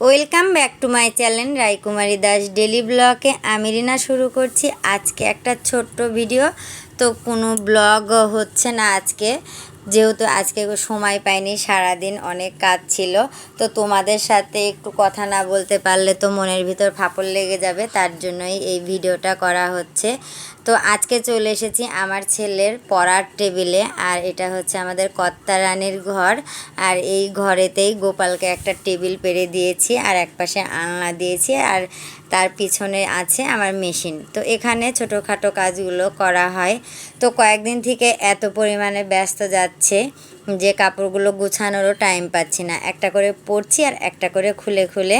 Welcome back to my channel Raikumari Das daily ব্লগে। আমি রিনা শুরু করছি আজকে একটা ছোট্ট ভিডিও। তো কোনো ব্লগ হচ্ছে না আজকে। যেহেতু আজকে সময় পাইনি, সারাদিন অনেক কাজ ছিল, তো তোমাদের সাথে একটু কথা না বলতে পারলে তো মনের ভিতর ফাপড় লেগে যাবে, তার জন্যই এই ভিডিওটা করা হচ্ছে। তো আজকে চলে এসেছি আমার ছেলের পড়ার টেবিলে, আর এটা হচ্ছে আমাদের কর্তা রানীর ঘর, আর এই ঘরেতেই গোপালকে একটা টেবিল পেরে দিয়েছি, আর একপাশে আলনা দিয়েছি, আর তার পিছনে আছে আমার মেশিন। তো এখানে ছোটোখাটো কাজগুলো করা হয়। তো কয়েকদিন থেকে এত পরিমাণে ব্যস্ত যাচ্ছে যাচ্ছে। যে কাপড়গুলো গুছানোরও টাইম পাচ্ছি না। একটা করে পরছি আর একটা করে খুলে খুলে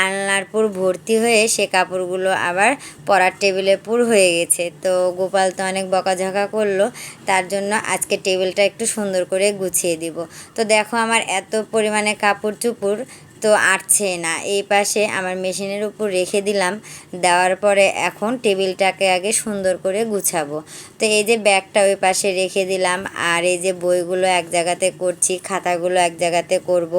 আলনার পুর ভর্তি হয়ে সে কাপড়গুলো আবার পরার টেবিলে পুর হয়ে গেছে। তো গোপাল তো অনেক বকাঝকা করল, তার জন্য আজকে টেবিলটা একটু সুন্দর করে গুছিয়ে দিব। তো দেখো আমার এত পরিমাণে কাপড় চুপুর তো আটছে না। এই পাশে আমার মেশিনের উপর রেখে দিলাম, দেওয়ার পরে এখন টেবিলটাকে আগে সুন্দর করে গুছাবো। তো এই যে ব্যাগটা ওই পাশে রেখে দিলাম, আর এই যে বইগুলো এক জায়গাতে করছি, খাতাগুলো এক জায়গাতে করব।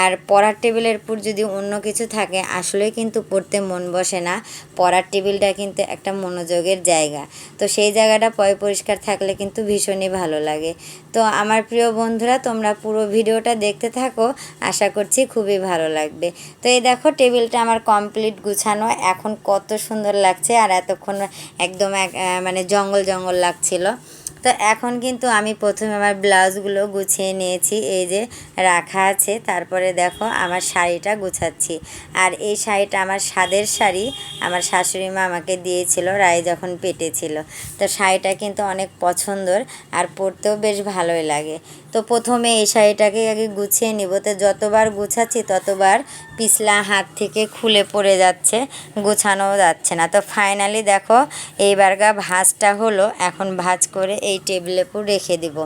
আর পড়ার টেবিলের উপর যদি অন্য কিছু থাকে আসলে কিন্তু পড়তে মন বসে না। পড়ার টেবিলটা কিন্তু একটা মনোযোগের জায়গা। তো সেই জায়গাটা পয় পরিষ্কার থাকলে কিন্তু ভীষণই ভালো লাগে। তো আমার প্রিয় বন্ধুরা, তোমরা পুরো ভিডিওটা দেখতে থাকো। আশা করছি খুবই ভালো লাগবে। তো এই দেখো, টেবিলটা আমার কমপ্লিট গুছানো। এখন কত সুন্দর লাগছে আর এতক্ষণ একদম এক মানে জঙ্গল জঙ্গল লাগছিল। তো এখন কিন্তু আমি প্রথমে আমার ব্লাউজগুলো গুছিয়ে নিয়েছি, এই যে রাখা আছে। তারপরে দেখো আমার শাড়িটা গুছাচ্ছি। আর এই শাড়িটা আমার স্বাদের শাড়ি, আমার শাশুড়ি মা আমাকে দিয়েছিল রায় যখন পেটেছিল। তো শাড়িটা কিন্তু অনেক পছন্দর আর পরতেও বেশ ভালোই লাগে। তো প্রথমে এই শাড়িটাকে আগে গুছিয়ে নিব। তো যতবার গুছাচ্ছি, ততবার পিছলা হাত থেকে খুলে পড়ে যাচ্ছে গোছানোও যাচ্ছে না। তো ফাইনালি দেখো, এইবার গা ভাঁজটা হলো, এখন ভাঁজ করে এই উপর রেখে দিব।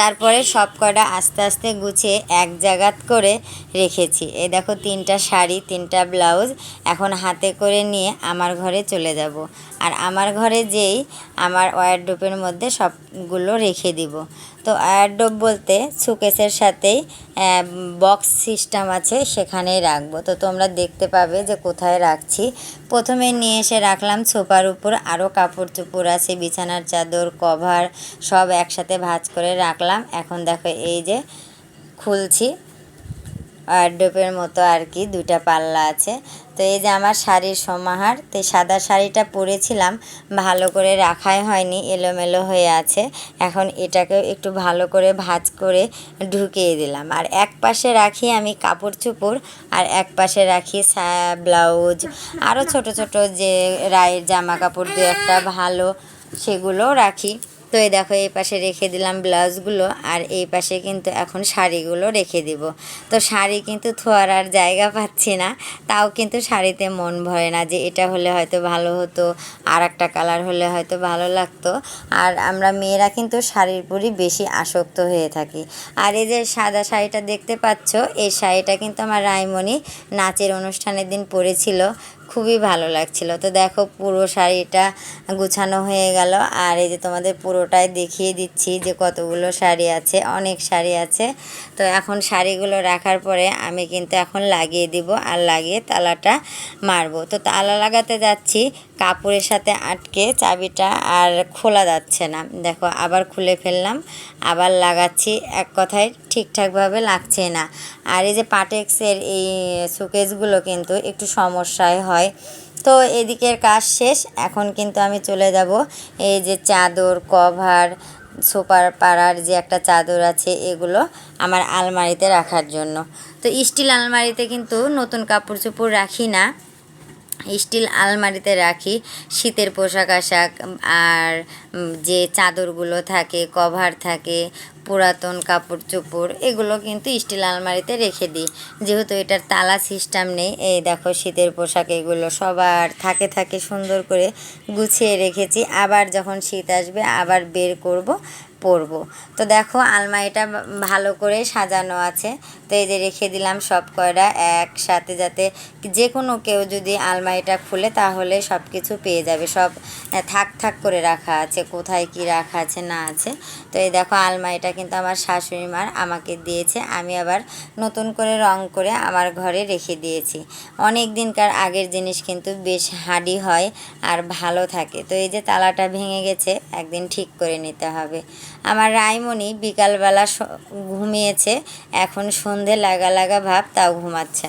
তারপরে সব কটা আস্তে আস্তে গুছিয়ে এক জায়গাত করে রেখেছি। এই দেখো, তিনটা শাড়ি, তিনটা ব্লাউজ এখন হাতে করে নিয়ে আমার ঘরে চলে যাব। আর আমার ঘরে যেই আমার ওয়ারড্রোপের মধ্যে সবগুলো রেখে দিব। তো আয়ারডোব বলতে সুকেসের সাথেই বক্স সিস্টেম আছে, সেখানেই রাখব। তো তোমরা দেখতে পাবে যে কোথায় রাখছি। প্রথমে নিয়ে এসে রাখলাম সোফার উপর আরও কাপড় চোপড় আছে, বিছানার চাদর কভার সব একসাথে ভাজ করে রাখলাম। এখন দেখো এই যে খুলছি। ওয়ারড্রোপের মতো আর কি দুইটা পাল্লা আছে। তো এই যে আমার শাড়ির সমাহার, তো সাদা শাড়িটা পরেছিলাম, ভালো করে রাখাই হয়নি, এলোমেলো হয়ে আছে। এখন এটাকেও একটু ভালো করে ভাঁজ করে ঢুকিয়ে দিলাম। আর এক পাশে রাখি আমি কাপড় চোপড়, আর এক পাশে রাখি ব্লাউজ। আরও ছোট ছোট যে রায়ের জামা কাপড়, দু একটা ভালো, সেগুলো রাখি। তো এই দেখো, এই পাশে রেখে দিলাম ব্লাউজগুলো আর এই পাশে কিন্তু এখন শাড়িগুলো রেখে দিব। তো শাড়ি কিন্তু থোয়ার আর জায়গা পাচ্ছি না, তাও কিন্তু শাড়িতে মন ভরে না যে এটা হলে হয়তো ভালো হতো আর একটা কালার হলে হয়তো ভালো লাগতো। আর আমরা মেয়েরা কিন্তু শাড়ির প্রতি বেশি আসক্ত হয়ে থাকি। আর এই যে সাদা শাড়িটা দেখতে পাচ্ছ, এই শাড়িটা কিন্তু আমার রায়মণি নাচের অনুষ্ঠানের দিন পরেছিল। খুবই ভালো লাগছিল। তো দেখো পুরো শাড়িটা গুছানো হয়ে গেল। আর এই যে তোমাদের পুরোটাই দেখিয়ে দিচ্ছি যে কতগুলো শাড়ি আছে, অনেক শাড়ি আছে। তো এখন শাড়িগুলো রাখার পরে আমি কিন্তু এখন লাগিয়ে দিব আর লাগিয়ে তালাটা মারবো। তো তালা লাগাতে যাচ্ছি, কাপড়ের সাথে আটকে চাবিটা আর খোলা যাচ্ছে না। দেখো আবার খুলে ফেললাম, আবার লাগাচ্ছি, এক কথায় ঠিকঠাকভাবে লাগছে না। আর এই যে পাটেক্সের এই সুকেসগুলো কিন্তু একটু সমস্যায় হয় তো এদিকের কাজ শেষ। এখন কিন্তু আমি চলে যাব এই যে চাদর, কভার সোপার পাড়ার যে একটা চাদর আছে, এগুলো আমার আলমারিতে রাখার জন্য। তো স্টিল আলমারিতে কিন্তু নতুন কাপড় চোপড় রাখি না। স্টিল আলমারিতে রাখি, শীতের পোশাক আশাক, আর যে চাদরগুলো থাকে, কভার থাকে, পুরাতন কাপড় চোপড়, এগুলো কিন্তু স্টিল আলমারিতে রেখে দিই। যেহেতু এটার তালা সিস্টেম নেই, এই দেখো শীতের পোশাক এগুলো সবার থাকে থাকে সুন্দর করে গুছিয়ে রেখেছি। আবার যখন শীত আসবে আবার বের করব পরবো। তো দেখো, আলমারিটা ভালো করে সাজানো আছে। তো এই যে রেখে দিলাম সব কয়টা একসাথে, যাতে যে কোনো কেউ যদি আলমারিটা খুলে, তাহলে সব কিছু পেয়ে যাবে। সব থাক থাক করে রাখা আছে, কোথায় কি রাখা আছে, না আছে। তো এই দেখো, আলমারিটা কিন্তু আমার শাশুড়ি মার আমাকে দিয়েছে। আমি আবার নতুন করে রং করে আমার ঘরে রেখে দিয়েছি। অনেক দিনকার আগের জিনিস কিন্তু বেশ হাডি হয় আর ভালো থাকে। তো এই যে তালাটা ভেঙে গেছে, একদিন ঠিক করে নিতে হবে। আমার রাইমণি বিকালবেলা ঘুমিয়েছে এখন সন্ধে লাগা লাগা ভাব তাও ঘুমাচ্ছে